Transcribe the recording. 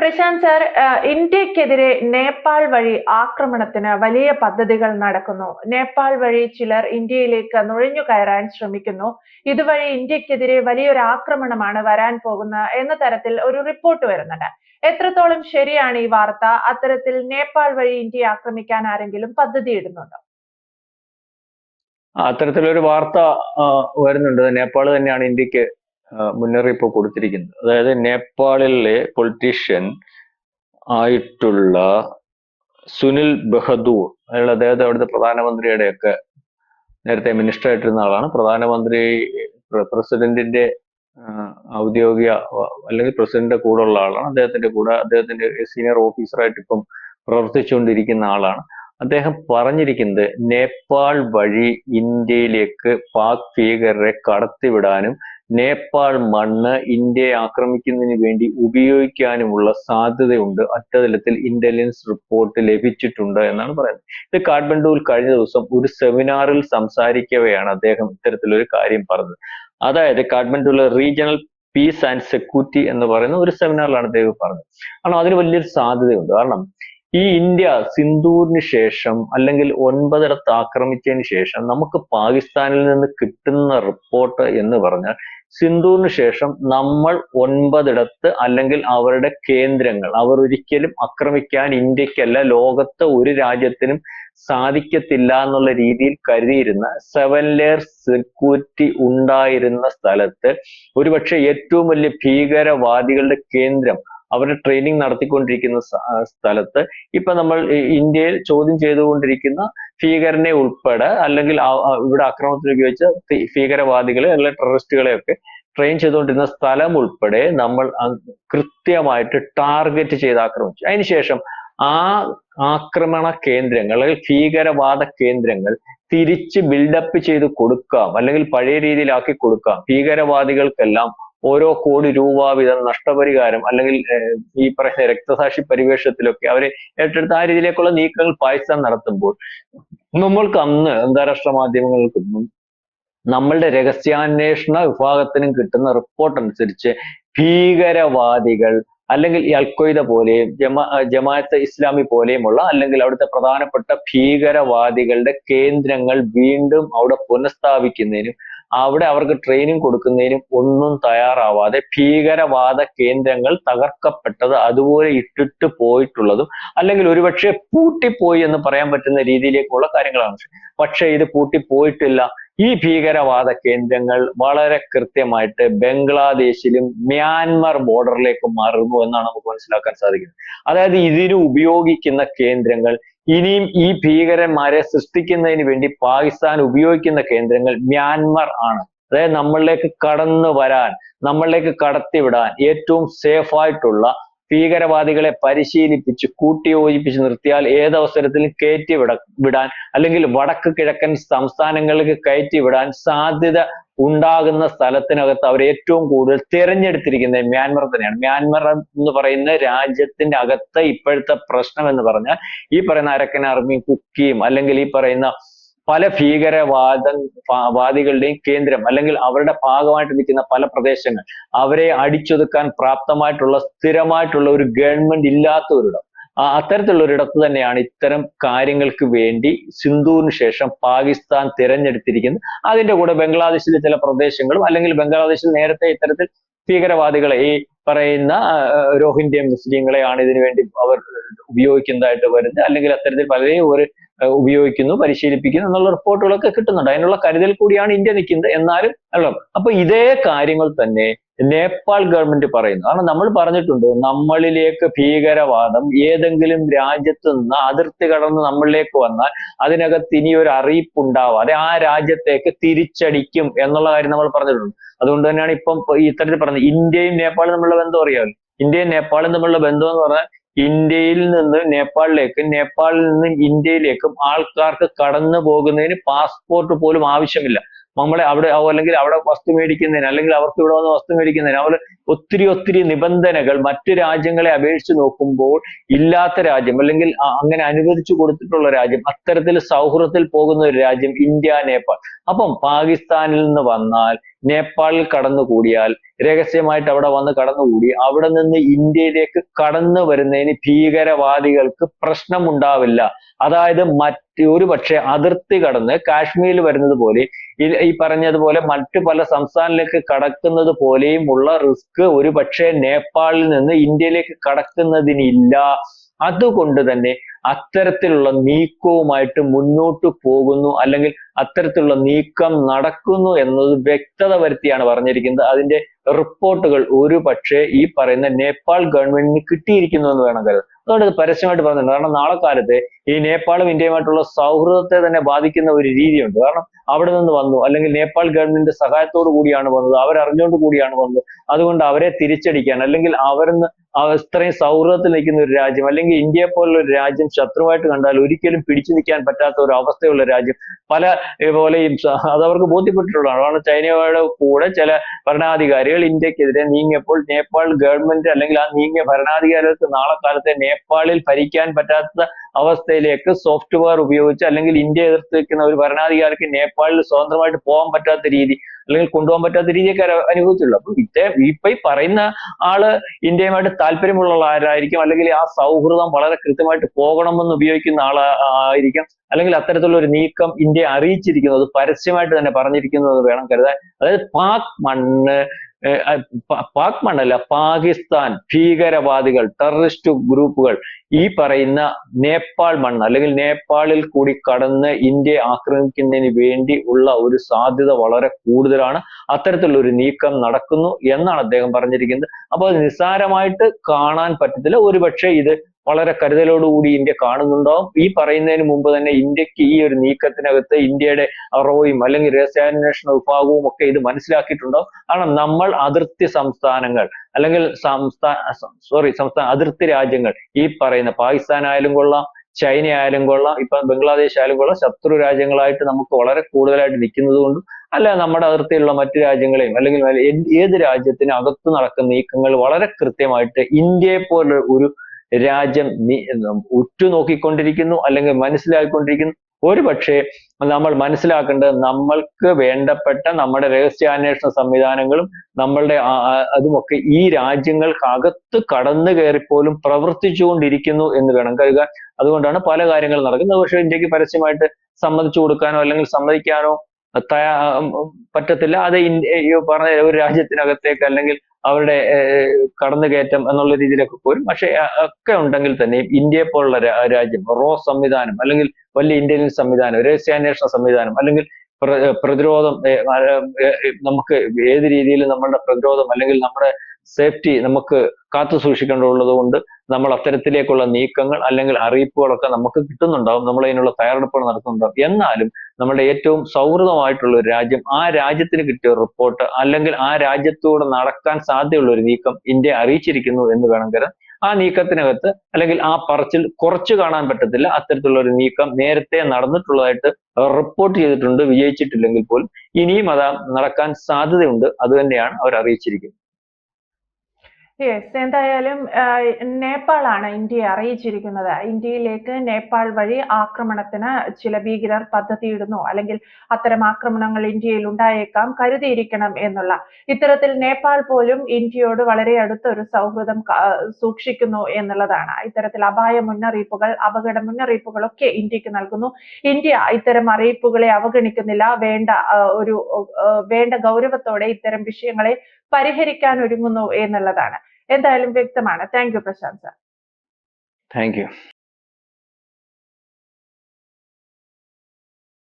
Prashant sir ഇന്ത്യക്കെതിരെ നേപ്പാൾ വഴി ആക്രമണത്തിന് വലിയ പദ്ധതികൾ നടക്കുന്നു. നേപ്പാൾ വഴി ചിലർ ഇന്ത്യയിലേക്ക് നുഴഞ്ഞു കയറാൻ ശ്രമിക്കുന്നു. ഇതുവഴി ഇന്ത്യക്കെതിരെ വലിയൊരു ആക്രമണമാണ് വരാൻ പോകുന്നത് എന്ന തരത്തിൽ ഒരു റിപ്പോർട്ട് വരുന്നുണ്ട്. എത്രത്തോളം ശരിയാണ് ഈ വാർത്ത? അത്തരത്തിൽ നേപ്പാൾ വഴി ഇന്ത്യയെ ആക്രമിക്കാൻ ആരെങ്കിലും പദ്ധതി ഇടുന്നുണ്ടോ? അത്തരത്തിലൊരു വാർത്ത വരുന്നുണ്ട്. നേപ്പാൾ തന്നെയാണ് ഇന്ത്യയ്ക്ക് മുന്നറിയിപ്പ് കൊടുത്തിരിക്കുന്നത്. അതായത് നേപ്പാളിലെ പൊളിറ്റീഷ്യൻ ആയിട്ടുള്ള സുനിൽ ബഹദൂർ അയാൾ അദ്ദേഹത്തെ അവിടുത്തെ പ്രധാനമന്ത്രിയുടെ ഒക്കെ നേരത്തെ മിനിസ്റ്റർ ആയിട്ടിരുന്ന ആളാണ്. പ്രധാനമന്ത്രി പ്രസിഡന്റിന്റെ ഔദ്യോഗിക അല്ലെങ്കിൽ പ്രസിഡന്റിന്റെ കൂടെ ഉള്ള ആളാണ്. അദ്ദേഹത്തിന്റെ കൂടെ അദ്ദേഹത്തിന്റെ സീനിയർ ഓഫീസറായിട്ട് ഇപ്പം പ്രവർത്തിച്ചുകൊണ്ടിരിക്കുന്ന ആളാണ്. അദ്ദേഹം പറഞ്ഞിരിക്കുന്നത് നേപ്പാൾ വഴി ഇന്ത്യയിലേക്ക് പാക് ഭീകരരെ കടത്തിവിടാനും നേപ്പാൾ മണ്ണ് ഇന്ത്യയെ ആക്രമിക്കുന്നതിന് വേണ്ടി ഉപയോഗിക്കാനുമുള്ള സാധ്യതയുണ്ട്. അത്തരത്തിൽ ഇന്റലിജൻസ് റിപ്പോർട്ട് ലഭിച്ചിട്ടുണ്ട് എന്നാണ് പറയുന്നത്. ഇത് കാഠ്മണ്ഡുവിൽ കഴിഞ്ഞ ദിവസം ഒരു സെമിനാറിൽ സംസാരിക്കവെയാണ് അദ്ദേഹം ഇത്തരത്തിലൊരു കാര്യം പറഞ്ഞത്. അതായത് കാഠ്മണ്ഡുവിലെ റീജിയണൽ പീസ് ആൻഡ് സെക്യൂരിറ്റി എന്ന് പറയുന്ന ഒരു സെമിനാറിലാണ് അദ്ദേഹം പറഞ്ഞത്. കാരണം അതിന് വലിയൊരു സാധ്യതയുണ്ട്. കാരണം ഈ ഇന്ത്യ സിന്ധൂരിന് ശേഷം അല്ലെങ്കിൽ ഒൻപതിടത്ത് ആക്രമിച്ചതിന് ശേഷം നമുക്ക് പാകിസ്ഥാനിൽ നിന്ന് കിട്ടുന്ന റിപ്പോർട്ട് എന്ന് പറഞ്ഞാൽ സിന്ധൂറിന് ശേഷം നമ്മൾ ഒൻപതിടത്ത് അല്ലെങ്കിൽ അവരുടെ കേന്ദ്രങ്ങൾ അവർ ഒരിക്കലും ആക്രമിക്കാൻ ഇന്ത്യക്കല്ല ലോകത്തെ ഒരു രാജ്യത്തിനും സാധിക്കത്തില്ല എന്നുള്ള രീതിയിൽ കരുതിയിരുന്ന സെവൻ ലെയർ സെക്യൂരിറ്റി ഉണ്ടായിരുന്ന സ്ഥലത്ത് ഒരുപക്ഷെ ഏറ്റവും വലിയ ഭീകരവാദികളുടെ കേന്ദ്രം അവരുടെ ട്രെയിനിങ് നടത്തിക്കൊണ്ടിരിക്കുന്ന സ്ഥലത്ത്. ഇപ്പൊ നമ്മൾ ഇന്ത്യയിൽ ചോദ്യം ചെയ്തുകൊണ്ടിരിക്കുന്ന ഭീകരനെ ഉൾപ്പെടെ അല്ലെങ്കിൽ ഇവിടെ ആക്രമണത്തിന് ഉപയോഗിച്ച ഭീകരവാദികളെ അല്ലെങ്കിൽ ടെററിസ്റ്റുകളെ ഒക്കെ ട്രെയിൻ ചെയ്തുകൊണ്ടിരുന്ന സ്ഥലം ഉൾപ്പെടെ നമ്മൾ കൃത്യമായിട്ട് ടാർഗറ്റ് ചെയ്ത് ആക്രമിച്ചു. അതിനുശേഷം ആ ആക്രമണ കേന്ദ്രങ്ങൾ അല്ലെങ്കിൽ ഭീകരവാദ കേന്ദ്രങ്ങൾ തിരിച്ച് ബിൽഡപ്പ് ചെയ്ത് കൊടുക്കാം അല്ലെങ്കിൽ പഴയ രീതിയിലാക്കി കൊടുക്കാം. ഭീകരവാദികൾക്കെല്ലാം ഓരോ കോടി രൂപ വീതം നഷ്ടപരിഹാരം അല്ലെങ്കിൽ ഈ പറയുന്ന രക്തസാക്ഷി പരിവേഷത്തിലൊക്കെ അവരെ ഏറ്റെടുത്ത് ആ രീതിയിലേക്കുള്ള നീക്കങ്ങൾ പാകിസ്ഥാൻ നടത്തുമ്പോൾ നമ്മൾക്ക് അന്ന് അന്താരാഷ്ട്ര മാധ്യമങ്ങൾക്കൊന്നും നമ്മളുടെ രഹസ്യാന്വേഷണ വിഭാഗത്തിനും കിട്ടുന്ന റിപ്പോർട്ട് അനുസരിച്ച് ഭീകരവാദികൾ അല്ലെങ്കിൽ ഈ അൽഖ്വയ്ദ പോലെയും ജമാ ജമാഅത്ത് ഇസ്ലാമി പോലെയുമുള്ള അല്ലെങ്കിൽ അവിടുത്തെ പ്രധാനപ്പെട്ട ഭീകരവാദികളുടെ കേന്ദ്രങ്ങൾ വീണ്ടും അവിടെ പുനഃസ്ഥാപിക്കുന്നതിനും അവിടെ അവർക്ക് ട്രെയിനിങ് കൊടുക്കുന്നതിനും ഒന്നും തയ്യാറാവാതെ ഭീകരവാദ കേന്ദ്രങ്ങൾ തകർക്കപ്പെട്ടത് അതുപോലെ ഇട്ടിട്ട് പോയിട്ടുള്ളതും അല്ലെങ്കിൽ ഒരുപക്ഷെ പൂട്ടിപ്പോയി എന്ന് പറയാൻ പറ്റുന്ന രീതിയിലേക്കുള്ള കാര്യങ്ങളാണ്. പക്ഷേ ഇത് പൂട്ടിപ്പോയിട്ടില്ല. ഈ ഭീകരവാദ കേന്ദ്രങ്ങൾ വളരെ കൃത്യമായിട്ട് ബംഗ്ലാദേശിലും മ്യാൻമർ ബോർഡറിലേക്കും മാറുന്നു എന്നാണ് നമുക്ക് മനസ്സിലാക്കാൻ സാധിക്കുന്നത്. അതായത് ഇതിന് ഉപയോഗിക്കുന്ന കേന്ദ്രങ്ങൾ ഇനിയും ഈ ഭീകരന്മാരെ സൃഷ്ടിക്കുന്നതിന് വേണ്ടി പാകിസ്ഥാൻ ഉപയോഗിക്കുന്ന കേന്ദ്രങ്ങൾ മ്യാൻമർ ആണ്. അതായത് നമ്മളിലേക്ക് കടന്നു വരാൻ നമ്മളിലേക്ക് കടത്തിവിടാൻ ഏറ്റവും സേഫ് ആയിട്ടുള്ള ഭീകരവാദികളെ പരിശീലിപ്പിച്ച് കൂട്ടിയോജിപ്പിച്ച് നിർത്തിയാൽ ഏതവസരത്തിലും കയറ്റി വിട വിടാൻ അല്ലെങ്കിൽ വടക്ക് കിഴക്കൻ സംസ്ഥാനങ്ങളിലേക്ക് കയറ്റി വിടാൻ സാധ്യത ഉണ്ടാകുന്ന സ്ഥലത്തിനകത്ത് അവർ ഏറ്റവും കൂടുതൽ തിരഞ്ഞെടുത്തിരിക്കുന്നത് മ്യാൻമർ തന്നെയാണ്. മ്യാൻമർ എന്ന് പറയുന്ന രാജ്യത്തിന്റെ അകത്ത് ഇപ്പോഴത്തെ പ്രശ്നം എന്ന് പറഞ്ഞാൽ ഈ പറയുന്ന അരക്കൻ ആർമി കുക്കിയും അല്ലെങ്കിൽ ഈ പറയുന്ന പല ഭീകരവാദ വാദികളുടെയും കേന്ദ്രം അല്ലെങ്കിൽ അവരുടെ ഭാഗമായിട്ട് നിൽക്കുന്ന പല പ്രദേശങ്ങൾ അവരെ അടിച്ചൊതുക്കാൻ പ്രാപ്തമായിട്ടുള്ള സ്ഥിരമായിട്ടുള്ള ഒരു ഗവൺമെന്റ് ഇല്ലാത്ത ഒരിടം അത്തരത്തിലുള്ള ഒരിടത്ത് തന്നെയാണ് ഇത്തരം കാര്യങ്ങൾക്ക് വേണ്ടി സിന്ധുവിന് ശേഷം പാകിസ്ഥാൻ തിരഞ്ഞെടുത്തിരിക്കുന്നത്. അതിന്റെ കൂടെ ബംഗ്ലാദേശിലെ ചില പ്രദേശങ്ങളും അല്ലെങ്കിൽ ബംഗ്ലാദേശിൽ നേരത്തെ ഇത്തരത്തിൽ ഭീകരവാദികളെ ഈ പറയുന്ന രോഹിന്ത്യ മുസ്ലിങ്ങളെയാണ് ഇതിനു വേണ്ടി അവർ ഉപയോഗിക്കുന്നതായിട്ട് വരുന്നത്. അല്ലെങ്കിൽ അത്തരത്തിൽ പലരെയും ആ, ഉപയോഗിക്കുന്നു പരിശീലിപ്പിക്കുന്നു എന്നുള്ള റിപ്പോർട്ടുകളൊക്കെ കിട്ടുന്നുണ്ട്. അതിനുള്ള കരുതൽ കൂടിയാണ് ഇന്ത്യ നിൽക്കുന്നത് എന്നാലും അല്ലോ. അപ്പൊ ഇതേ കാര്യങ്ങൾ തന്നെ നേപ്പാൾ ഗവൺമെന്റ് പറയുന്നു. കാരണം നമ്മൾ പറഞ്ഞിട്ടുണ്ട് നമ്മളിലേക്ക് ഭീകരവാദം ഏതെങ്കിലും രാജ്യത്ത് നിന്ന് അതിർത്തി കടന്ന് നമ്മളിലേക്ക് വന്നാൽ അതിനകത്ത് ഇനി ഒരു അറിയിപ്പ് ഉണ്ടാവാതെ ആ രാജ്യത്തേക്ക് തിരിച്ചടിക്കും എന്നുള്ള കാര്യം നമ്മൾ പറഞ്ഞിട്ടുണ്ട്. അതുകൊണ്ട് തന്നെയാണ് ഇപ്പം ഇത്തരത്തിൽ പറഞ്ഞത്. ഇന്ത്യയും നേപ്പാളും തമ്മിലുള്ള ബന്ധം അറിയാമല്ലോ. ഇന്ത്യയും നേപ്പാളും തമ്മിലുള്ള ബന്ധം എന്ന് പറഞ്ഞാൽ ഇന്ത്യയിൽ നിന്ന് നേപ്പാളിലേക്കും നേപ്പാളിൽ നിന്ന് ഇന്ത്യയിലേക്കും ആൾക്കാർക്ക് കടന്നു പോകുന്നതിന് പാസ്പോർട്ട് പോലും ആവശ്യമില്ല. നമ്മളെ അവിടെ അവ- അല്ലെങ്കിൽ അവിടെ വസ്തു മേടിക്കുന്നതിന് അല്ലെങ്കിൽ അവർക്ക് ഇവിടെ വന്ന് വസ്തു മേടിക്കുന്നതിന് അവർ ഒത്തിരി ഒത്തിരി നിബന്ധനകൾ മറ്റു രാജ്യങ്ങളെ അപേക്ഷിച്ച് നോക്കുമ്പോൾ ഇല്ലാത്ത രാജ്യം അല്ലെങ്കിൽ അങ്ങനെ അനുവദിച്ചു കൊടുത്തിട്ടുള്ള രാജ്യം അത്തരത്തിൽ സൗഹൃദത്തിൽ പോകുന്ന ഒരു രാജ്യം ഇന്ത്യ നേപ്പാൾ. അപ്പം പാകിസ്ഥാനിൽ നിന്ന് വന്നാൽ നേപ്പാളിൽ കടന്നുകൂടിയാൽ രഹസ്യമായിട്ട് അവിടെ വന്ന് കടന്നുകൂടി അവിടെ നിന്ന് ഇന്ത്യയിലേക്ക് കടന്നു വരുന്നതിന് ഭീകരവാദികൾക്ക് പ്രശ്നമുണ്ടാവില്ല. അതായത് മറ്റ് ഒരു പക്ഷേ അതിർത്തി കടന്ന് കാശ്മീരിൽ വരുന്നത് പോലെ ഈ- പറഞ്ഞതുപോലെ മറ്റു പല സംസ്ഥാനങ്ങളിലേക്ക് കടക്കുന്നത് പോലെയും ഉള്ള റിസ്ക് ഒരു പക്ഷേ നേപ്പാളിൽ നിന്ന് ഇന്ത്യയിലേക്ക് കടക്കുന്നതിനില്ല. അതുകൊണ്ട് തന്നെ അത്തരത്തിലുള്ള നീക്കവുമായിട്ട് മുന്നോട്ട് പോകുന്നു അല്ലെങ്കിൽ അത്തരത്തിലുള്ള നീക്കം നടക്കുന്നു എന്നത് വ്യക്തത വരുത്തിയാണ് പറഞ്ഞിരിക്കുന്നത്. അതിന്റെ റിപ്പോർട്ടുകൾ ഒരു പക്ഷേ ഈ പറയുന്ന നേപ്പാൾ ഗവൺമെന്റിന് കിട്ടിയിരിക്കുന്നു എന്ന് വേണം കരുതാൻ. അതുകൊണ്ട് ഇത് പരസ്യമായിട്ട് പറഞ്ഞിട്ടുണ്ട്. കാരണം നാളെ കാലത്ത് ഈ നേപ്പാളും ഇന്ത്യയുമായിട്ടുള്ള സൗഹൃദത്തെ തന്നെ ബാധിക്കുന്ന ഒരു രീതിയുണ്ട്. കാരണം അവിടെ നിന്ന് വന്നു അല്ലെങ്കിൽ നേപ്പാൾ ഗവൺമെന്റിന്റെ സഹായത്തോടു കൂടിയാണ് വന്നത്. അവരറിഞ്ഞുകൊണ്ട് കൂടിയാണ് വന്നത്. അതുകൊണ്ട് അവരെ തിരിച്ചടിക്കാൻ അല്ലെങ്കിൽ അവരിന്ന് ഇത്രയും സൗഹൃദത്തിൽ നിൽക്കുന്ന ഒരു രാജ്യം അല്ലെങ്കിൽ ഇന്ത്യയെ പോലുള്ള ഒരു രാജ്യം ശത്രുവായിട്ട് കണ്ടാൽ ഒരിക്കലും പിടിച്ചു നിൽക്കാൻ പറ്റാത്ത ഒരു അവസ്ഥയുള്ള രാജ്യം പല പോലെയും അത് അവർക്ക് ബോധ്യപ്പെട്ടിട്ടുള്ളതാണ്. കാരണം ചൈനയുടെ കൂടെ ചില ഭരണാധികാരികൾ ഇന്ത്യക്കെതിരെ നീങ്ങിയപ്പോൾ നേപ്പാൾ ഗവൺമെന്റ് അല്ലെങ്കിൽ ആ നീങ്ങിയ ഭരണാധികാരികൾക്ക് നാളെ കാലത്തെ നേപ്പാളിൽ ഭരിക്കാൻ പറ്റാത്ത അവസ്ഥയിലേക്ക് സോഫ്റ്റ്വെയർ ഉപയോഗിച്ച് അല്ലെങ്കിൽ ഇന്ത്യ എതിർത്ത് നിൽക്കുന്ന ഒരു ഭരണാധികാരിക്ക് നേപ്പാളിൽ സ്വതന്ത്രമായിട്ട് പോകാൻ പറ്റാത്ത രീതി അല്ലെങ്കിൽ കൊണ്ടുപോകാൻ പറ്റാത്ത രീതിയൊക്കെ അനുഭവിച്ചുള്ളൂ അപ്പൊ ഇതേ ഇപ്പൊ ഈ പറയുന്ന ആൾ ഇന്ത്യയുമായിട്ട് താല്പര്യമുള്ള ആരായിരിക്കും? അല്ലെങ്കിൽ ആ സൗഹൃദം വളരെ കൃത്യമായിട്ട് പോകണമെന്ന് ഉപയോഗിക്കുന്ന ആളാ ആയിരിക്കും. അല്ലെങ്കിൽ അത്തരത്തിലുള്ള ഒരു നീക്കം ഇന്ത്യ അറിയിച്ചിരിക്കുന്നത് പരസ്യമായിട്ട് തന്നെ പറഞ്ഞിരിക്കുന്നത് വേണം കരുതാൻ. അതായത് പാക് മണ്ണ് പാക് മണ്ണല്ല പാകിസ്ഥാൻ ഭീകരവാദികൾ ടെററിസ്റ്റ് ഗ്രൂപ്പുകൾ ഈ പറയുന്ന നേപ്പാൾ മണ്ണ് അല്ലെങ്കിൽ നേപ്പാളിൽ കൂടി കടന്ന് ഇന്ത്യയെ ആക്രമിക്കുന്നതിന് വേണ്ടി ഉള്ള ഒരു സാധ്യത വളരെ കൂടുതലാണ്. അത്തരത്തിലുള്ള ഒരു നീക്കം നടക്കുന്നു എന്നാണ് അദ്ദേഹം പറഞ്ഞിരിക്കുന്നത്. അപ്പോൾ നിസ്സാരമായിട്ട് കാണാൻ പറ്റത്തില്ല. ഒരുപക്ഷെ ഇത് വളരെ കരുതലോടുകൂടി ഇന്ത്യ കാണുന്നുണ്ടാവും ഈ പറയുന്നതിന് മുമ്പ് തന്നെ ഇന്ത്യയ്ക്ക് ഈ ഒരു നീക്കത്തിനകത്ത് ഇന്ത്യയുടെ റോയും അല്ലെങ്കിൽ രഹസ്യാന്വേഷണ വിഭാഗവും ഒക്കെ ഇത് മനസ്സിലാക്കിയിട്ടുണ്ടാവും കാരണം നമ്മൾ അതിർത്തി സംസ്ഥാനങ്ങൾ അല്ലെങ്കിൽ സംസ്ഥാന സോറി സംസ്ഥാന അതിർത്തി രാജ്യങ്ങൾ ഈ പറയുന്ന പാകിസ്ഥാൻ ആയാലും കൊള്ളാം ചൈന ആയാലും കൊള്ളാം ഇപ്പൊ ബംഗ്ലാദേശ് ആയാലും കൊള്ളാം ശത്രു രാജ്യങ്ങളായിട്ട് നമുക്ക് വളരെ കൂടുതലായിട്ട് നിൽക്കുന്നത് കൊണ്ടും അല്ല നമ്മുടെ അതിർത്തിയിലുള്ള മറ്റു രാജ്യങ്ങളെയും അല്ലെങ്കിൽ ഏത് ഏത് രാജ്യത്തിന് അകത്ത് നടക്കുന്ന നീക്കങ്ങൾ വളരെ കൃത്യമായിട്ട് ഇന്ത്യയെ പോലെ ഒരു രാജ്യം ഉറ്റുനോക്കിക്കൊണ്ടിരിക്കുന്നു അല്ലെങ്കിൽ മനസ്സിലാക്കിക്കൊണ്ടിരിക്കുന്നു ഒരു പക്ഷേ നമ്മൾ മനസ്സിലാക്കേണ്ടത് നമ്മൾക്ക് വേണ്ടപ്പെട്ട നമ്മുടെ രഹസ്യാന്വേഷണ സംവിധാനങ്ങളും നമ്മളുടെ അതുമൊക്കെ ഈ രാജ്യങ്ങൾക്കകത്ത് കടന്നു കയറിപ്പോലും പ്രവർത്തിച്ചുകൊണ്ടിരിക്കുന്നു എന്ന് വേണം കരുതുക അതുകൊണ്ടാണ് പല കാര്യങ്ങളും നടക്കുന്നത്. പക്ഷേ ഇന്ത്യയ്ക്ക് പരസ്യമായിട്ട് സമ്മതിച്ചു കൊടുക്കാനോ അല്ലെങ്കിൽ സമ്മതിക്കാനോ പറ്റത്തില്ല. അത് പറഞ്ഞ ഒരു രാജ്യത്തിനകത്തേക്ക് അല്ലെങ്കിൽ അവരുടെ കടന്നു കടന്നുകയറ്റം എന്നുള്ള രീതിയിലൊക്കെ പോരും. പക്ഷെ ഒക്കെ ഉണ്ടെങ്കിൽ തന്നെയും ഇന്ത്യയെ പോലുള്ള രാജ്യം റോ സംവിധാനം അല്ലെങ്കിൽ വലിയ ഇന്റലിജൻസ് സംവിധാനം രഹസ്യാന്വേഷണ സംവിധാനം അല്ലെങ്കിൽ പ്ര- പ്രതിരോധം നമുക്ക് ഏത് രീതിയിൽ നമ്മളുടെ പ്രതിരോധം അല്ലെങ്കിൽ നമ്മുടെ സേഫ്റ്റി നമുക്ക് കാത്തു സൂക്ഷിക്കേണ്ടതുള്ളത് കൊണ്ട് നമ്മൾ അത്തരത്തിലേക്കുള്ള നീക്കങ്ങൾ അല്ലെങ്കിൽ അറിയിപ്പുകളൊക്കെ നമുക്ക് കിട്ടുന്നുണ്ടാവും. നമ്മൾ അതിനുള്ള തയ്യാറെടുപ്പുകൾ നടത്തുന്നുണ്ടാവും. എന്നാലും നമ്മുടെ ഏറ്റവും സൗഹൃദമായിട്ടുള്ള ഒരു രാജ്യം ആ രാജ്യത്തിന് കിട്ടിയ റിപ്പോർട്ട് അല്ലെങ്കിൽ ആ രാജ്യത്തൂടെ നടക്കാൻ സാധ്യതയുള്ള ഒരു നീക്കം ഇന്ത്യ അറിയിച്ചിരിക്കുന്നു എന്ന് വേണം കരുതാൻ ആ നീക്കത്തിനകത്ത് അല്ലെങ്കിൽ ആ പറച്ചിൽ കുറച്ച് കാണാൻ പറ്റത്തില്ല. അത്തരത്തിലുള്ള ഒരു നീക്കം നേരത്തെ നടന്നിട്ടുള്ളതായിട്ട് റിപ്പോർട്ട് ചെയ്തിട്ടുണ്ട്. വിജയിച്ചിട്ടില്ലെങ്കിൽ പോലും ഇനിയും അത് നടക്കാൻ സാധ്യതയുണ്ട്. അത് തന്നെയാണ് അവർ അറിയിച്ചിരിക്കുന്നത്. യെസ് എന്തായാലും നേപ്പാളാണ് ഇന്ത്യയെ അറിയിച്ചിരിക്കുന്നത്. ഇന്ത്യയിലേക്ക് നേപ്പാൾ വഴി ആക്രമണത്തിന് ചില ഭീകരർ പദ്ധതിയിടുന്നു. അല്ലെങ്കിൽ അത്തരം ആക്രമണങ്ങൾ ഇന്ത്യയിൽ ഉണ്ടായേക്കാം കരുതിയിരിക്കണം എന്നുള്ള. ഇത്തരത്തിൽ നേപ്പാൾ പോലും ഇന്ത്യയോട് വളരെ അടുത്തൊരു സൗഹൃദം സൂക്ഷിക്കുന്നു എന്നുള്ളതാണ്. ഇത്തരത്തിൽ അപായ മുന്നറിയിപ്പുകൾ അപകട മുന്നറിയിപ്പുകളൊക്കെ ഇന്ത്യയ്ക്ക് നൽകുന്നു. ഇന്ത്യ ഇത്തരം അറിയിപ്പുകളെ അവഗണിക്കുന്നില്ല. വേണ്ട ഒരു വേണ്ട ഗൗരവത്തോടെ ഇത്തരം വിഷയങ്ങളെ പരിഹരിക്കാൻ ഒരുങ്ങുന്നു എന്നുള്ളതാണ്. എന്തായാലും വ്യക്തമാണ്. Thank you Prashant sir thank you